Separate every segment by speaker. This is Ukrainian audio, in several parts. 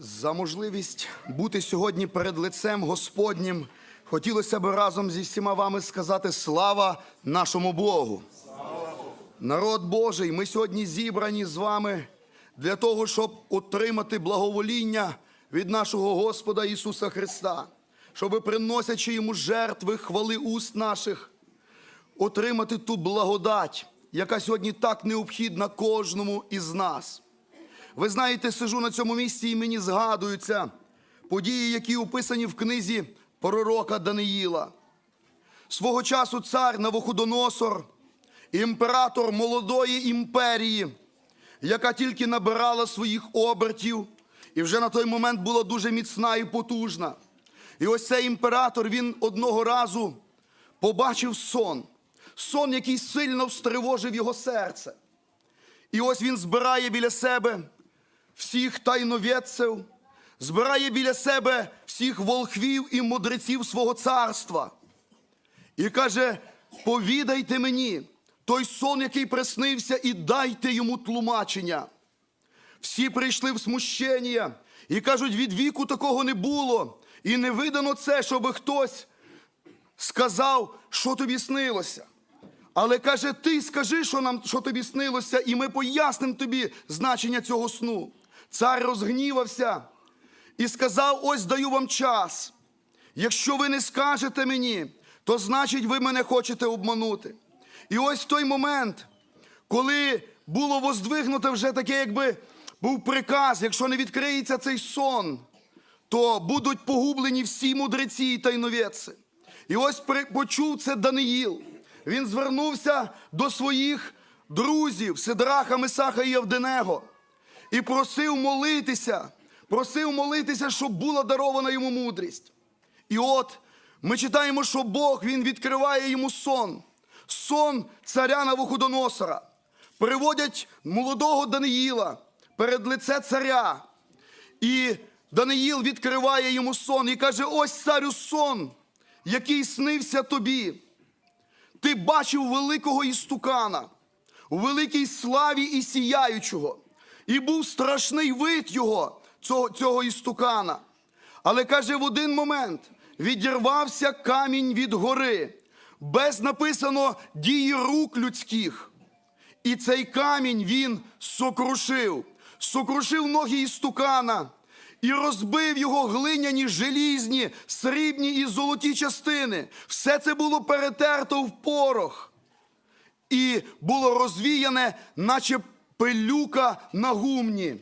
Speaker 1: За можливість бути сьогодні перед лицем Господнім хотілося б разом зі всіма вами сказати слава нашому Богу. Народ Божий, ми сьогодні зібрані з вами для того, щоб отримати благовоління від нашого Господа Ісуса Христа, щоб приносячи йому жертви хвали уст наших, отримати ту благодать, яка сьогодні так необхідна кожному із нас. Ви знаєте, сижу на цьому місці і мені згадуються події, які описані в книзі пророка Даниїла. Свого часу цар Навуходоносор, імператор молодої імперії, яка тільки набирала своїх обертів, і вже на той момент була дуже міцна і потужна. І ось цей імператор він одного разу побачив сон, сон, який сильно встривожив його серце. І ось він збирає біля себе всіх тайновідців, збирає біля себе всіх волхвів і мудреців свого царства. І каже: повідайте мені той сон, який приснився, і дайте йому тлумачення. Всі прийшли в смущення і кажуть, від віку такого не було. І не видано це, щоб хтось сказав, що тобі снилося. Але каже, ти скажи, що нам що тобі снилося, і ми пояснимо тобі значення цього сну. Цар розгнівався і сказав: ось даю вам час. Якщо ви не скажете мені, то значить ви мене хочете обманути. І ось той момент, коли було воздвигнуто вже таке, якби був приказ, якщо не відкриється цей сон, то будуть погублені всі мудреці і тайновідці. І ось почув це Даниїл. Він звернувся до своїх друзів Сидраха, Месаха і Явденего і просив молитися, просив молитися, щоб була дарована йому мудрість. І от ми читаємо, що Бог він відкриває йому сон, сон царя Навуходоносора. Приводять молодого Даниїла перед лице царя. І Даниїл відкриває йому сон і каже: ось царю сон, який снився тобі. Ти бачив великого істукана у великій славі і сіяючого, і був страшний вид його, цього, цього істукана. Але каже, в один момент відірвався камінь від гори, без написано дії рук людських. І цей камінь він сокрушив, сокрушив ноги істукана і розбив його глиняні, желізні, срібні і золоті частини. Все це було перетерто в порох і було розвіяне, наче пилюка на гумні.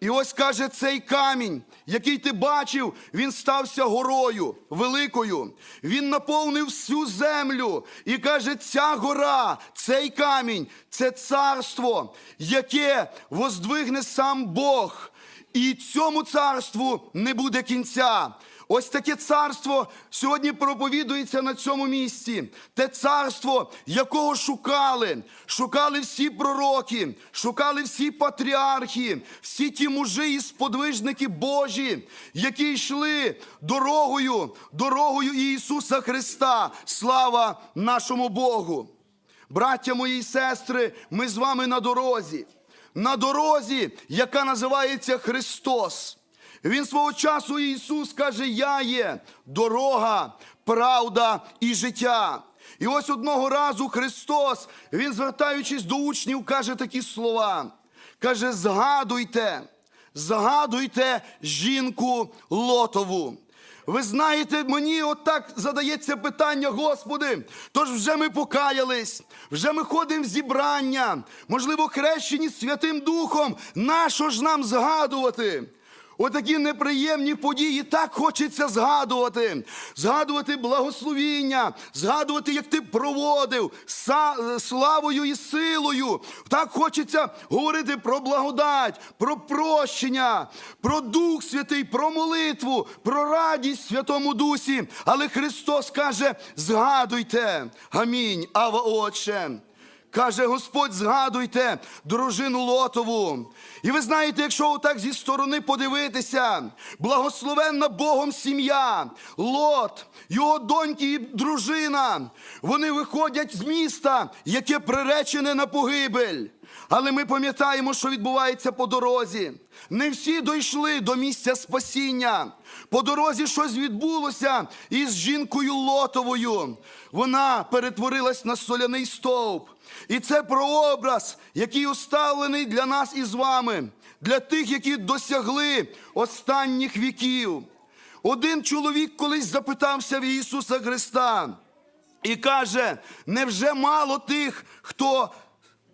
Speaker 1: І ось каже цей камінь, який ти бачив, він стався горою великою. Він наповнив всю землю. І каже, ця гора, цей камінь, це царство, яке воздвигне сам Бог. І цьому царству не буде кінця. Ось таке царство сьогодні проповідується на цьому місці. Те царство, якого шукали. Шукали всі пророки, шукали всі патріархи, всі ті мужі і сподвижники Божі, які йшли дорогою, дорогою Ісуса Христа. Слава нашому Богу! Браття мої і сестри, ми з вами на дорозі. На дорозі, яка називається Христос. Він свого часу Ісус каже: Я є дорога, правда і життя. І ось одного разу Христос, Він, звертаючись до учнів, каже такі слова. Каже: згадуйте, згадуйте жінку Лотову. Ви знаєте, мені отак задається питання, Господи, тож вже ми покаялись, вже ми ходимо в зібрання, можливо, хрещені Святим Духом. Нащо ж нам згадувати? Отакі неприємні події так хочеться згадувати, згадувати благословіння, згадувати, як ти проводив славою і силою. Так хочеться говорити про благодать, про прощення, про Дух Святий, про молитву, про радість Святому Дусі. Але Христос каже: згадуйте, амінь, Ава Отче. Каже Господь, згадуйте дружину Лотову. І ви знаєте, якщо отак зі сторони подивитися, благословенна Богом сім'я, Лот, його доньки і дружина, вони виходять з міста, яке приречене на погибель. Але ми пам'ятаємо, що відбувається по дорозі. Не всі дійшли до місця спасіння. По дорозі щось відбулося із жінкою Лотовою. Вона перетворилась на соляний стовп. І це прообраз, який оставлений для нас із вами, для тих, які досягли останніх віків. Один чоловік колись запитався в Ісуса Христа і каже: невже мало тих, хто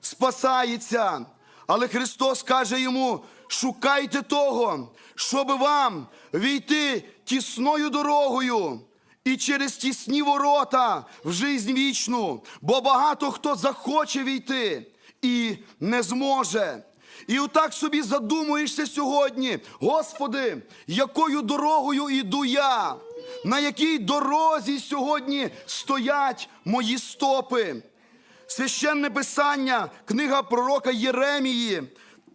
Speaker 1: спасається? Але Христос каже йому: шукайте того, щоб вам війти тісною дорогою і через тісні ворота в жизнь вічну, бо багато хто захоче війти і не зможе. І отак собі задумуєшся сьогодні, Господи, якою дорогою іду я? На якій дорозі сьогодні стоять мої стопи? Священне писання, книга пророка Єремії,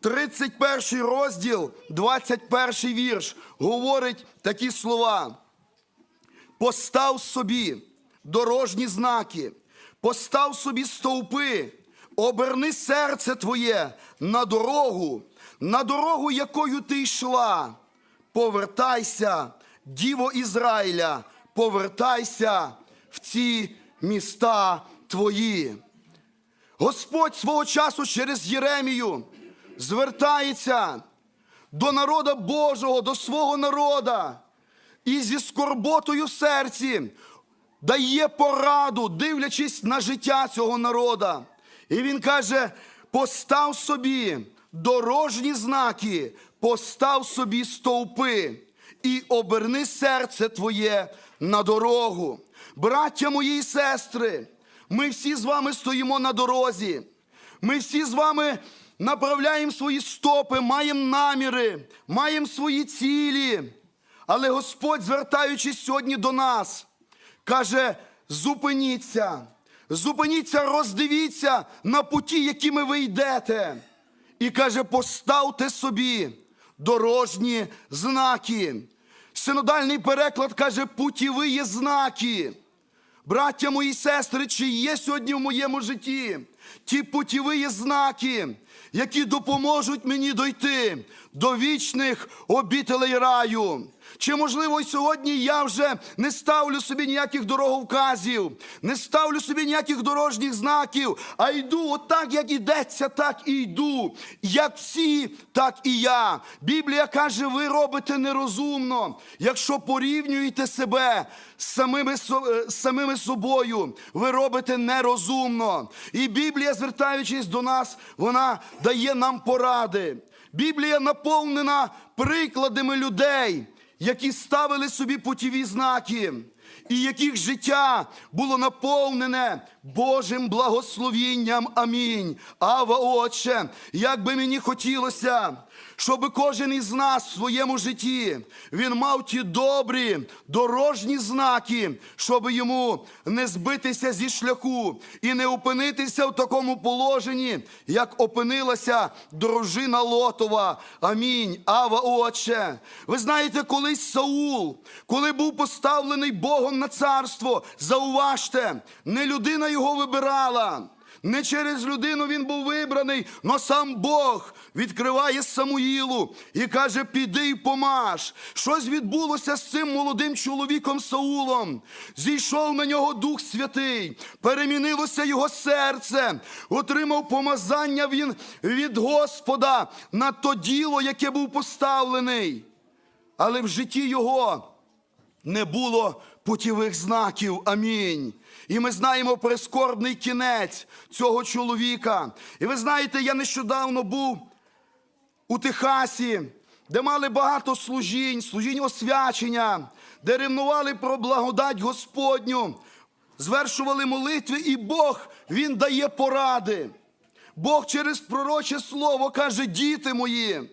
Speaker 1: 31 розділ, 21 вірш, говорить такі слова. Постав собі дорожні знаки, постав собі стовпи, оберни серце твоє на дорогу, на дорогу, якою ти йшла. Повертайся, Діво Ізраїля, повертайся в ці міста твої. Господь свого часу через Єремію звертається до народа Божого, до свого народа і зі скорботою в серці дає пораду, дивлячись на життя цього народа. І він каже: постав собі дорожні знаки, постав собі стовпи і оберни серце твоє на дорогу. Браття мої і сестри, ми всі з вами стоїмо на дорозі. Ми всі з вами направляємо свої стопи, маємо наміри, маємо свої цілі. Але Господь, звертаючись сьогодні до нас, каже: зупиніться, зупиніться, роздивіться на путі, якими ви йдете. І каже, поставте собі дорожні знаки. Синодальний переклад каже, путіві є знаки. Браття мої сестри, чи є сьогодні в моєму житті ті путіві знаки, які допоможуть мені дойти до вічних обітелей раю. Чи можливо сьогодні я вже не ставлю собі ніяких дороговказів, не ставлю собі ніяких дорожніх знаків, а йду отак, як ідеться, так і йду. Як всі, так і я. Біблія каже, ви робите нерозумно, якщо порівнюєте себе з самими, е, самими собою, ви робите нерозумно. І Біблія, звертаючись до нас, вона дає нам поради. Біблія наповнена прикладами людей, які ставили собі путіві знаки, і яких життя було наповнене Божим благословінням. Амінь. Ава, Отче, як би мені хотілося, щоб кожен із нас в своєму житті він мав ті добрі дорожні знаки, щоб йому не збитися зі шляху і не опинитися в такому положенні, як опинилася дружина Лотова. Амінь. Ава, Отче. Ви знаєте, колись Саул, коли був поставлений Богом на царство, зауважте, не людина його вибирала. Не через людину він був вибраний, но сам Бог відкриває Самуїлу і каже: піди й помаж. Щось відбулося з цим молодим чоловіком Саулом. Зійшов на нього Дух Святий, перемінилося його серце, отримав помазання він від Господа на то діло, яке був поставлений. Але в житті його не було путівих знаків. Амінь. І ми знаємо прискорбний кінець цього чоловіка. І ви знаєте, я нещодавно був у Техасі, де мали багато служінь, служінь освячення, де ревнували про благодать Господню, звершували молитви, і Бог Він дає поради. Бог через пророче слово каже: діти мої.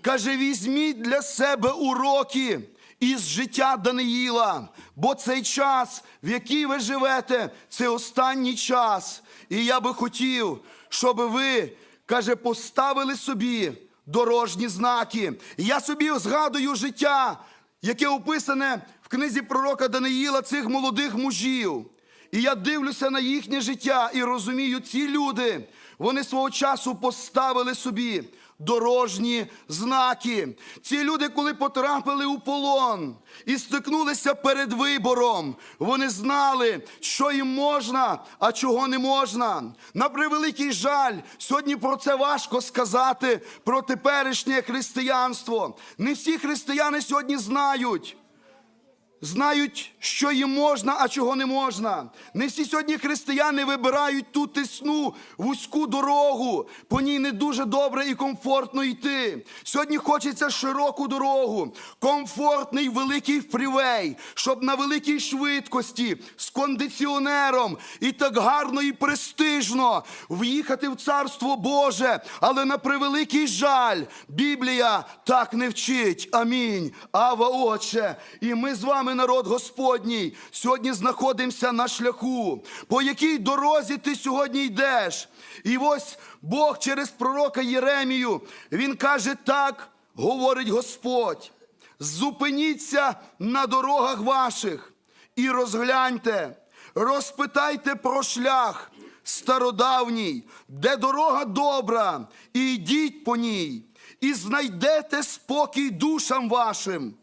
Speaker 1: Каже, візьміть для себе уроки із життя Даниїла, бо цей час, в який ви живете, це останній час. І я би хотів, щоб ви, каже, поставили собі дорожні знаки. Я собі згадую життя, яке описане в книзі пророка Даниїла цих молодих мужів. І я дивлюся на їхнє життя і розумію, ці люди, вони свого часу поставили собі дорожні знаки. Ці люди, коли потрапили у полон і стикнулися перед вибором, вони знали, що їм можна, а чого не можна. На превеликий жаль, сьогодні про це важко сказати про теперішнє християнство. Не всі християни сьогодні знають. Знають, що їм можна, а чого не можна. Не всі сьогодні християни вибирають ту тисну вузьку дорогу. По ній не дуже добре і комфортно йти. Сьогодні хочеться широку дорогу, комфортний великий фрівей, щоб на великій швидкості з кондиціонером і так гарно і престижно в'їхати в Царство Боже. Але на превеликий жаль, Біблія так не вчить. Амінь. Ава, Отче. І ми з вами, народ Господній, сьогодні знаходимося на шляху. По якій дорозі ти сьогодні йдеш? І ось Бог через пророка Єремію, він каже: так, говорить Господь. Зупиніться на дорогах ваших і розгляньте, розпитайте про шлях стародавній, де дорога добра, і йдіть по ній, і знайдете спокій душам вашим.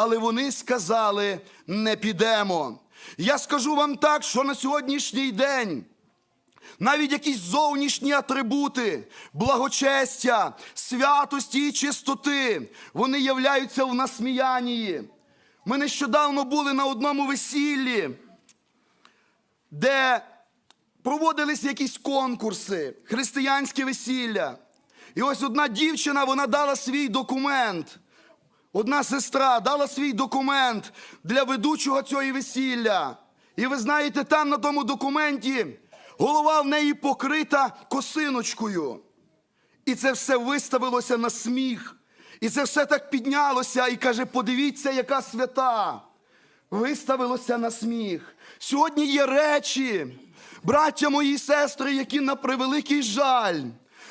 Speaker 1: Але вони сказали: не підемо. Я скажу вам так, що на сьогоднішній день. Навіть якісь зовнішні атрибути, благочестя, святості і чистоти, вони являються в насміянні. Ми нещодавно були на одному весіллі, де проводились якісь конкурси, християнське весілля. І ось одна дівчина вона дала свій документ. Одна сестра дала свій документ для ведучого цього весілля. І ви знаєте, там на тому документі голова в неї покрита косиночкою. І це все виставилося на сміх. І це все так піднялося і каже: подивіться, яка свята. Виставилося на сміх. Сьогодні є речі, браття мої сестри, які на превеликий жаль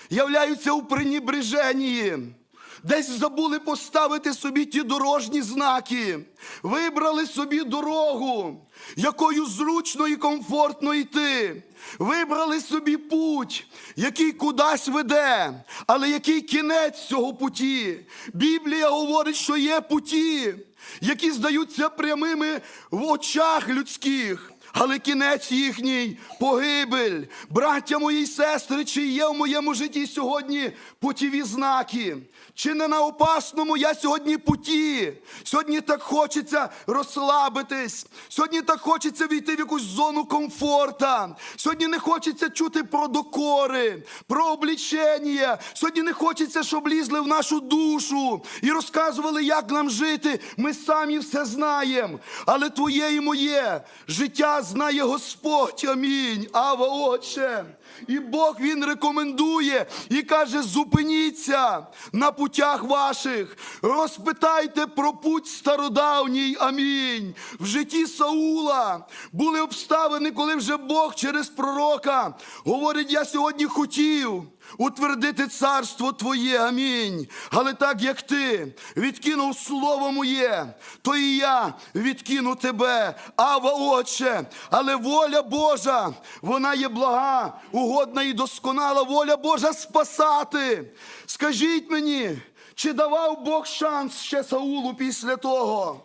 Speaker 1: являються у пренебреженні. Десь забули поставити собі ті дорожні знаки, вибрали собі дорогу, якою зручно і комфортно йти. Вибрали собі путь, який кудись веде, але який кінець цього путі. Біблія говорить, що є путі, які здаються прямими в очах людських. Але кінець їхній погибель. Браття мої й сестри, чи є в моєму житті сьогодні путіві знаки? Чи не на опасному я сьогодні путі? Сьогодні так хочеться розслабитись. Сьогодні так хочеться війти в якусь зону комфорта. Сьогодні не хочеться чути про докори, про облічення. Сьогодні не хочеться, щоб лізли в нашу душу і розказували, як нам жити. Ми самі все знаємо. Але твоє і моє життя знає Господь. Амінь. Ава, Отче. І Бог Він рекомендує і каже: зупиніться на путях ваших, розпитайте про путь стародавній. Амінь. В житті Саула були обставини, коли вже Бог через пророка говорить: Я сьогодні хотів. Утвердити царство Твоє, амінь. Але так як ти відкинув слово моє, то і я відкину тебе, Ава, Отче. Але воля Божа, вона є блага, угодна і досконала воля Божа спасати. Скажіть мені, чи давав Бог шанс ще Саулу після того?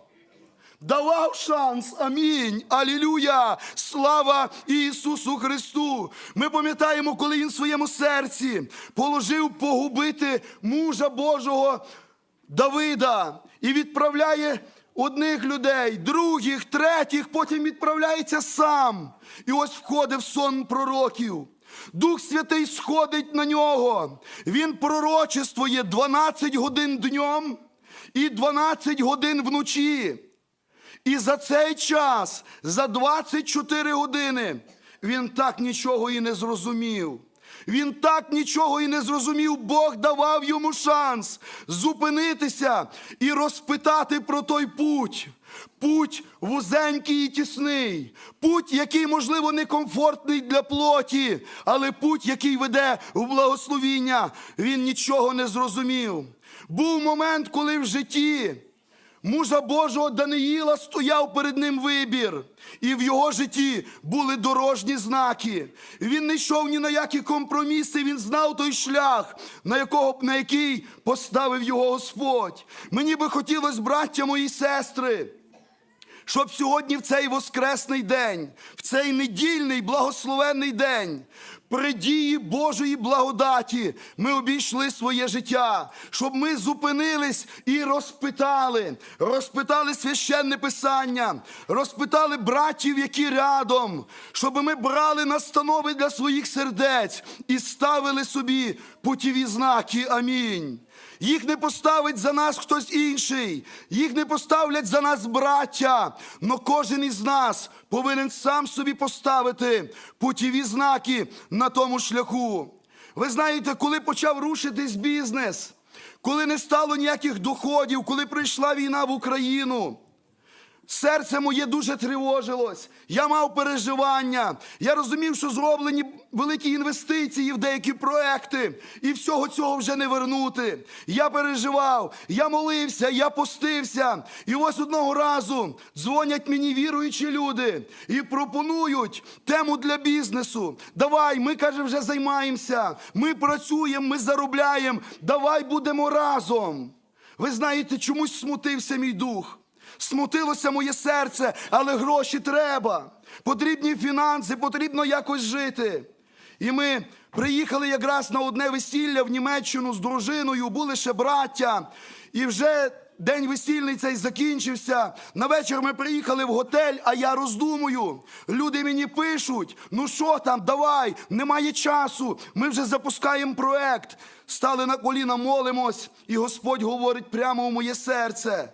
Speaker 1: Давав шанс, амінь, алілюя, слава Ісусу Христу. Ми пам'ятаємо, коли Він в своєму серці положив погубити мужа Божого Давида і відправляє одних людей, других, третіх, потім відправляється сам. І ось входить в сон пророків. Дух Святий сходить на нього. Він пророчествує 12 годин днем і 12 годин вночі. І за цей час, за 24 години, він так нічого і не зрозумів. Він так нічого і не зрозумів. Бог давав йому шанс зупинитися і розпитати про той путь. Путь вузенький і тісний, путь, який, можливо, некомфортний для плоті, але путь, який веде в благословіння, він нічого не зрозумів. Був момент, коли в житті мужа Божого Даниїла стояв перед ним вибір, і в його житті були дорожні знаки. Він не йшов ні на які компроміси, він знав той шлях, на, якого, на який поставив його Господь. Мені би хотілося, браття мої сестри, щоб сьогодні в цей воскресний день, в цей недільний благословенний день, при дії Божої благодаті ми обійшли своє життя, щоб ми зупинились і розпитали, розпитали священне писання, розпитали братів, які рядом, щоб ми брали настанови для своїх сердець і ставили собі путіві знаки. Амінь. Їх не поставить за нас хтось інший, їх не поставлять за нас браття. Но кожен із нас повинен сам собі поставити путіві знаки на тому шляху. Ви знаєте, коли почав рушитись бізнес, коли не стало ніяких доходів, коли прийшла війна в Україну. Серце моє дуже тривожилось. Я мав переживання. Я розумів, що зроблені великі інвестиції в деякі проекти, і всього цього вже не вернути. Я переживав, я молився, я постився. І ось одного разу дзвонять мені віруючі люди і пропонують тему для бізнесу. Давай, ми каже, вже займаємося. Ми працюємо, ми заробляємо. Давай будемо разом. Ви знаєте, чомусь смутився мій дух. Смутилося моє серце, але гроші треба. Потрібні фінанси, потрібно якось жити. І ми приїхали якраз на одне весілля в Німеччину з дружиною, були ще браття. І вже день весільний цей закінчився. На вечір ми приїхали в готель, а я роздумую. Люди мені пишуть: ну що там, давай, немає часу. Ми вже запускаємо проект. Стали на коліна, молимось, і Господь говорить прямо у моє серце.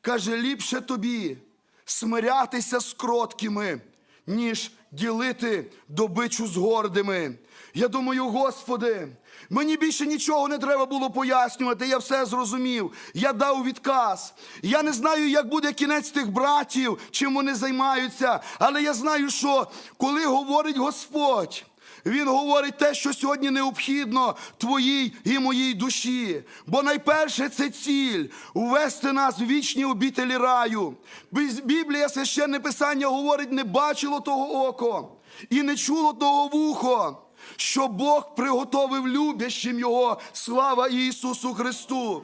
Speaker 1: Каже, ліпше тобі смирятися з кроткими, ніж ділити добичу з гордими. Я думаю, Господи, мені більше нічого не треба було пояснювати, я все зрозумів. Я дав відказ. Я не знаю, як буде кінець тих братів, чим вони займаються, але я знаю, що коли говорить Господь. Він говорить те, що сьогодні необхідно твоїй і моїй душі. Бо найперше це ціль ввести нас в вічні обітелі раю. Біблія, священне писання говорить, не бачило того око і не чуло того вухо, що Бог приготовив любящим його слава Ісусу Христу.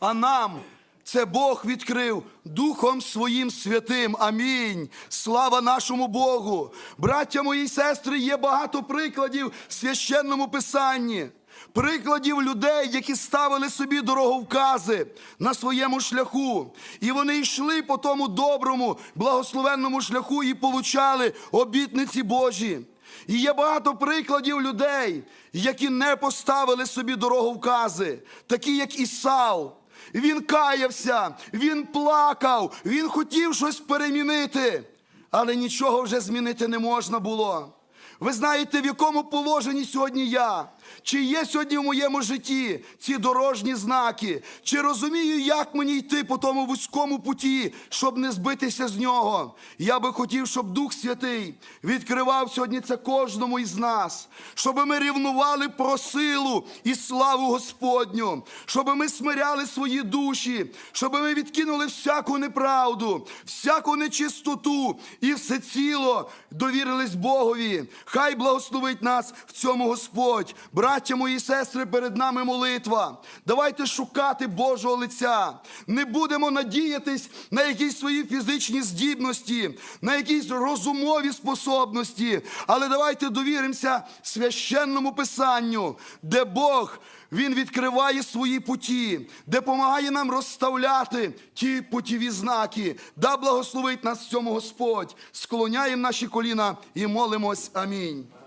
Speaker 1: А нам це Бог відкрив Духом Своїм святим. Амінь. Слава нашому Богу. Браття мої сестри, є багато прикладів в священному писанні. Прикладів людей, які ставили собі дороговкази на своєму шляху. І вони йшли по тому доброму, благословенному шляху і получали обітниці Божі. І є багато прикладів людей, які не поставили собі дороговкази, такі як Ісав. Він каявся, він плакав, він хотів щось перемінити, але нічого вже змінити не можна було. Ви знаєте, в якому положенні сьогодні я? Чи є сьогодні в моєму житті ці дорожні знаки? Чи розумію, як мені йти по тому вузькому путі, щоб не збитися з нього? Я би хотів, щоб Дух Святий відкривав сьогодні це кожному із нас, щоб ми рівнували про силу і славу Господню, щоб ми смиряли свої душі, щоб ми відкинули всяку неправду, всяку нечистоту і все ціло довірились Богові. Хай благословить нас в цьому Господь. Браття мої сестри, перед нами молитва. Давайте шукати Божого лиця. Не будемо надіятись на якісь свої фізичні здібності, на якісь розумові способності, але давайте довіримося священному писанню, де Бог. Він відкриває свої путі, допомагає нам розставляти ті путіві знаки. Да благословить нас в цьому Господь. Склоняємо наші коліна і молимось. Амінь.